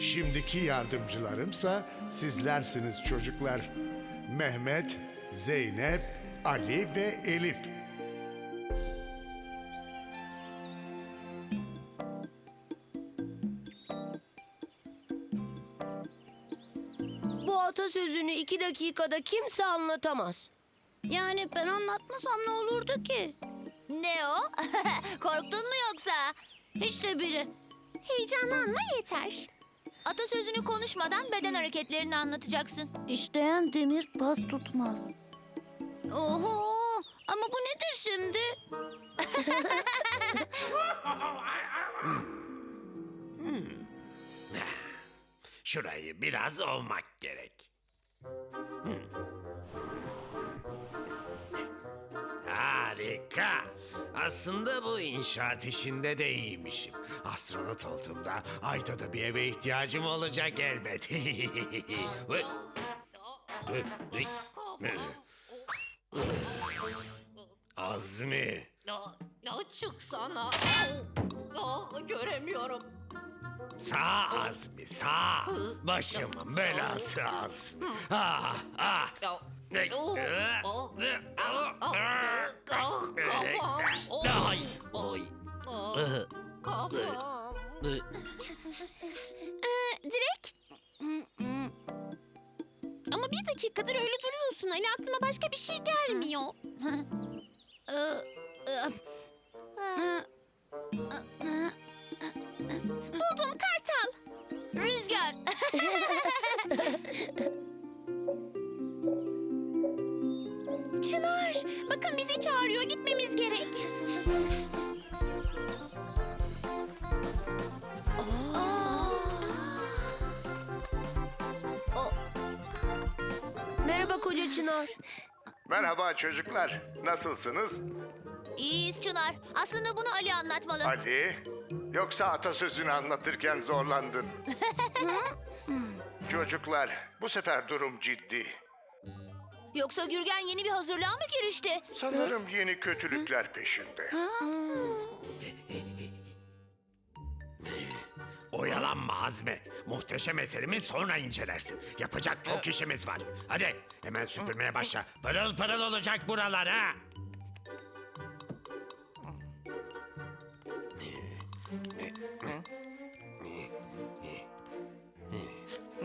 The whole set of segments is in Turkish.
Şimdiki yardımcılarımsa sizlersiniz çocuklar. Mehmet, Zeynep, Ali ve Elif. Bu atasözünü iki dakikada kimse anlatamaz. Yani ben anlatmasam ne olurdu ki? Ne o? Korktun mu yoksa? Hiç de bile. Heyecanlanma yeter. Atasözünü konuşmadan beden hareketlerini anlatacaksın. İşleyen demir pas tutmaz. Oho! Ama bu nedir şimdi? Şurayı biraz ovmak gerek. Hmm. Harika. Aslında bu inşaat işinde de iyiymişim. Astronot olduğumda ayda da bir eve ihtiyacım olacak elbet. Ve- Ve- ve- Azmi. Çıksana. göremiyorum. Sağ Azmi sağ. Başımın belası Azmi. Ah ah. Ay, oy. Direk? Ama bir dakikadır öyle duruyorsun. Ali aklıma başka bir şey gelmiyor. Buldum koca Çınar. Merhaba çocuklar. Nasılsınız? İyiyiz Çınar. Aslında bunu Ali anlatmalı. Ali, yoksa atasözünü anlatırken zorlandın. çocuklar, bu sefer durum ciddi. Yoksa Gürgen yeni bir hazırlığa mı girişti? Sanırım yeni kötülükler peşinde. Oyalanma Azmi. Muhteşem eserimi sonra incelersin. Yapacak çok işimiz var. Hadi hemen süpürmeye başla. Pırıl pırıl olacak buralar ha.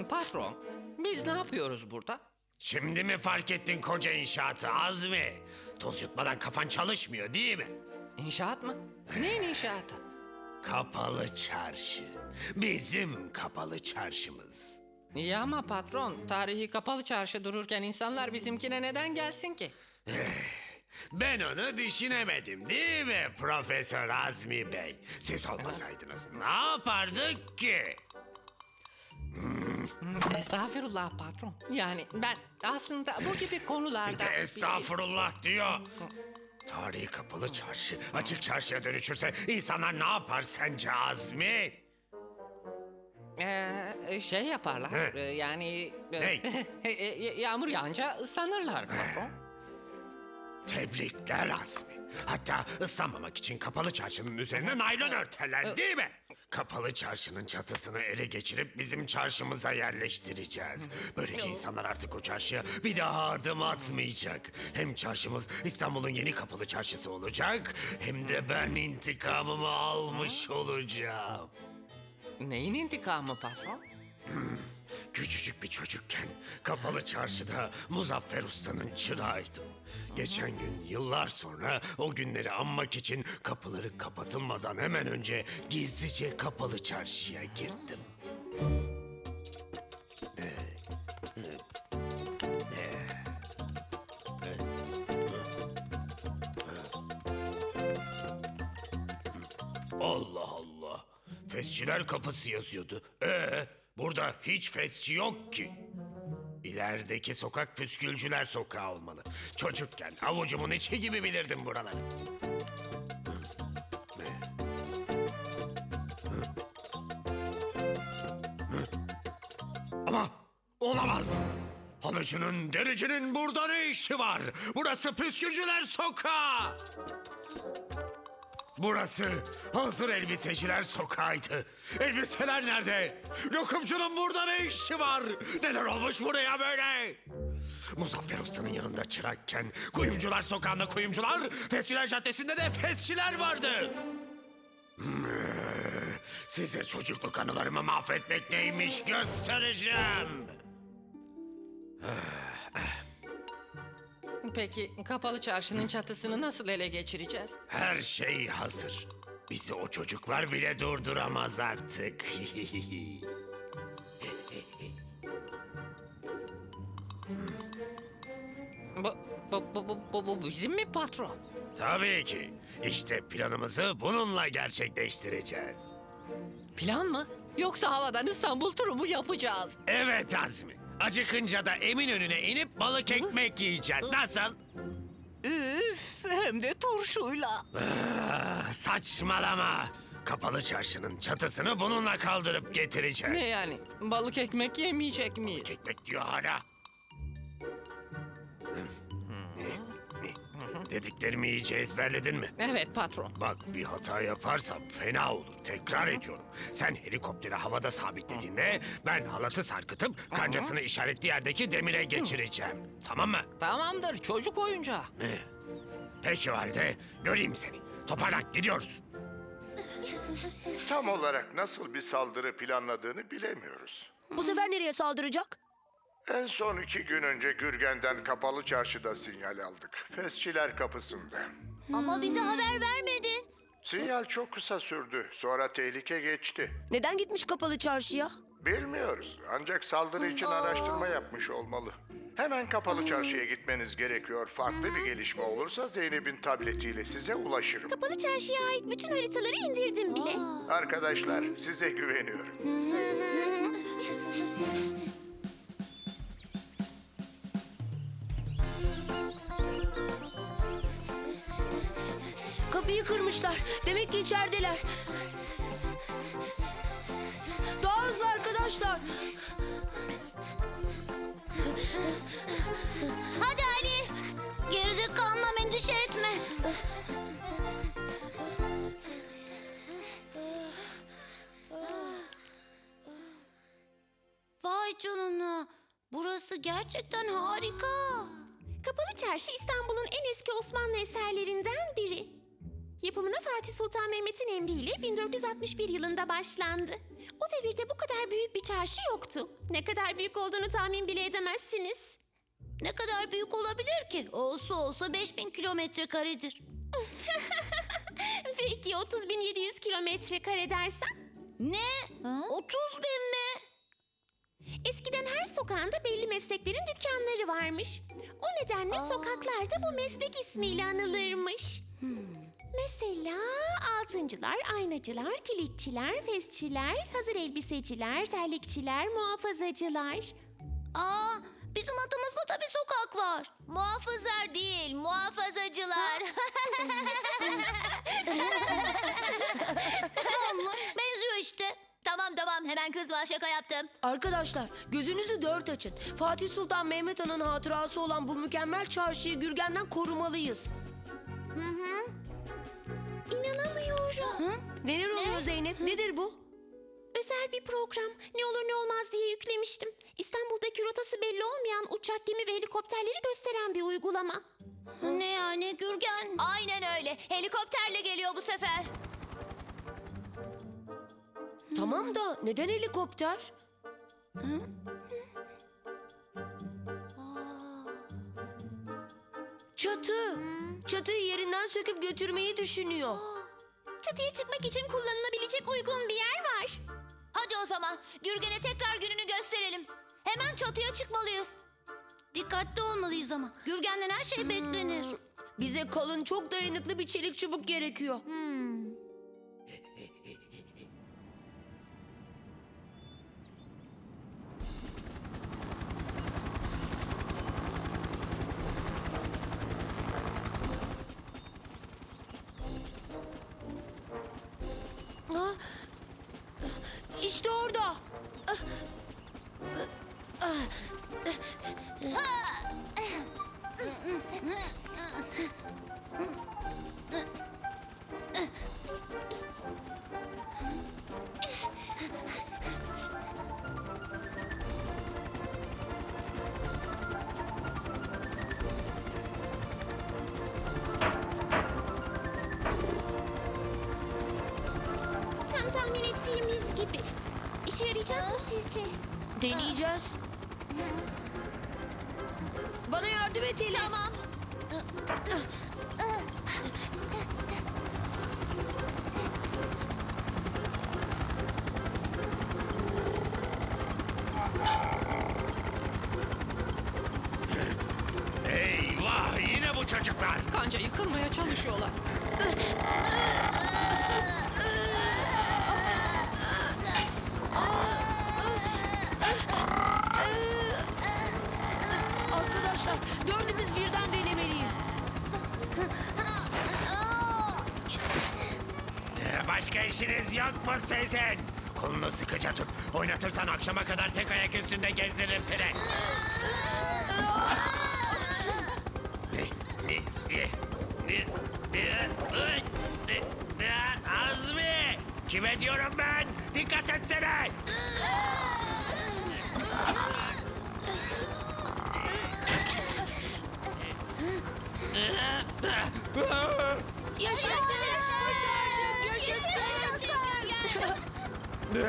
Patron, biz ne yapıyoruz burada? Şimdi mi fark ettin koca inşaatı Azmi? Toz yutmadan kafan çalışmıyor değil mi? İnşaat mı? Neyin inşaatı? Kapalı çarşı. Bizim kapalı çarşımız. İyi ama patron, tarihi kapalı çarşı dururken insanlar bizimkine neden gelsin ki? Ben onu düşünemedim değil mi Profesör Azmi Bey? Siz olmasaydınız ne yapardık ki? Estağfurullah patron. Yani ben aslında bu gibi konularda... Bir de estağfurullah diyor. Tarihi kapalı çarşı açık çarşıya dönüşürse insanlar ne yapar sence Azmi? Ee, şey yaparlar, He. e, yani... e, Hey. e, yağmur yağınca ıslanırlar patron. Tebrikler Azmi. Hatta ıslanmamak için kapalı çarşının üzerine naylon örterler değil mi? Kapalı çarşının çatısını ele geçirip bizim çarşımıza yerleştireceğiz. Böylece insanlar artık o çarşıya bir daha adım atmayacak. Hem çarşımız İstanbul'un yeni kapalı çarşısı olacak... ...hem de ben intikamımı almış olacağım. Neyin intikamı patron? Küçücük bir çocukken kapalı çarşıda Muzaffer Usta'nın çırağıydım. Geçen gün yıllar sonra o günleri anmak için kapıları kapatılmadan hemen önce gizlice kapalı çarşıya girdim. Allah Allah. Fesçiler kapısı yazıyordu. Ee, burada hiç fesçi yok ki. İlerideki sokak püskülcüler sokağı olmalı. Çocukken avucumun içi gibi bilirdim buraları. Ama olamaz. Halıcının, dericinin burada ne işi var? Burası püskülcüler sokağı. Burası hazır elbiseciler sokağıydı. Elbiseler nerede? Lokumcunun burada ne işi var? Neler olmuş buraya böyle? Muzaffer Usta'nın yanında çırakken kuyumcular sokağında kuyumcular, Fesçiler Caddesi'nde de fesçiler vardı. Hmm, Size çocukluk anılarımı mahvetmek neymiş göstereceğim. Peki kapalı çarşının çatısını nasıl ele geçireceğiz? Her şey hazır. Bizi o çocuklar bile durduramaz artık. Bu, bu, bu, bu, bu, bu bizim mi patron? Tabii ki. İşte planımızı bununla gerçekleştireceğiz. Plan mı? Yoksa havadan İstanbul turu mu yapacağız? Evet Azmi. Acıkınca da emin önüne inip balık ekmek yiyeceğiz. Nasıl? Üf, hem de turşuyla. Ah, saçmalama. Kapalı çarşının çatısını bununla kaldırıp getireceğiz. Ne yani? Balık ekmek yemeyecek miyiz? Ekmek diyor hala. Dediklerimi iyice ezberledin mi? Evet patron. Bak bir hata yaparsam fena olur. Tekrar ediyorum. Sen helikopteri havada sabitlediğinde ben halatı sarkıtıp kancasını işaretli yerdeki demire geçireceğim. Tamam mı? Tamamdır çocuk oyuncağı. Peki o halde göreyim seni. Toparlan gidiyoruz. Tam olarak nasıl bir saldırı planladığını bilemiyoruz. Bu sefer nereye saldıracak? En son iki gün önce Gürgen'den kapalı çarşıda sinyal aldık. Fesçiler kapısında. Ama bize haber vermedin. Sinyal çok kısa sürdü. Sonra tehlike geçti. Neden gitmiş kapalı çarşıya? Bilmiyoruz. Ancak saldırı için araştırma yapmış olmalı. Hemen kapalı çarşıya gitmeniz gerekiyor. Farklı bir gelişme olursa Zeynep'in tabletiyle size ulaşırım. Kapalı çarşıya ait bütün haritaları indirdim bile. Arkadaşlar size güveniyorum. Kırmışlar. Demek ki içerideler. Daha hızlı arkadaşlar. Hadi Ali. Geride kalmam endişe etme. Vay canına. Burası gerçekten harika. Kapalı Çarşı İstanbul'un en eski Osmanlı eserlerinden biri. Yapımına Fatih Sultan Mehmet'in emriyle 1461 yılında başlandı. O devirde bu kadar büyük bir çarşı yoktu. Ne kadar büyük olduğunu tahmin bile edemezsiniz. Ne kadar büyük olabilir ki? Olsa olsa 5000 kilometre karedir. Peki 30.700 kilometre kare dersen? Ne? 30 bin mi? Eskiden her sokağında belli mesleklerin dükkanları varmış. O nedenle sokaklarda bu meslek ismiyle anılırmış. Mesela altıncılar, aynacılar, kilitçiler, fesçiler, hazır elbiseciler, terlikçiler, muhafazacılar. Aa, bizim adımızda da bir sokak var. Muhafızlar değil, muhafazacılar. ne olmuş? Benziyor işte. Tamam tamam hemen kızma şaka yaptım. Arkadaşlar gözünüzü dört açın. Fatih Sultan Mehmet Han'ın hatırası olan bu mükemmel çarşıyı Gürgen'den korumalıyız. İnanamıyorum. Neler oluyor Zeynep? Nedir bu? Özel bir program. Ne olur ne olmaz diye yüklemiştim. İstanbul'daki rotası belli olmayan uçak, gemi ve helikopterleri gösteren bir uygulama. Ne yani Gürgen? Aynen öyle. Helikopterle geliyor bu sefer. Tamam da neden helikopter? Çatı. Çatıyı yerinden söküp götürmeyi düşünüyor. Çatıya çıkmak için kullanılabilecek uygun bir yer var. Hadi o zaman Gürgen'e tekrar gününü gösterelim. Hemen çatıya çıkmalıyız. Dikkatli olmalıyız ama. Gürgen'den her şey beklenir. Bize kalın çok dayanıklı bir çelik çubuk gerekiyor. Tam İşe yarayacak mı sizce? Deneyeceğiz. Bana yardım et Elif. Tamam. Eyvah yine bu çocuklar. Kancayı kırmaya çalışıyorlar. mu sizin? Kolunu sıkıca tut. Oynatırsan akşama kadar tek ayak üstünde gezdiririm seni. Azmi! Kime diyorum ben? Dikkat etsene! Yaşasın.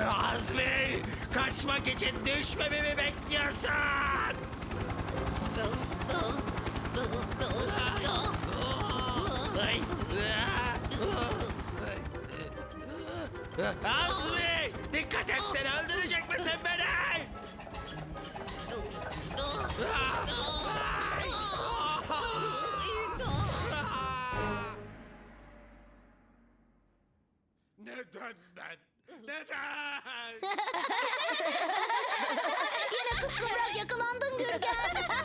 Azmi! Kaçmak için düşmemi mi bekliyorsun? Azmi! Dikkat etsene öldürecek misin beni? Neden ben? Neden? Yine kıskıvrak yakalandın Gürgen.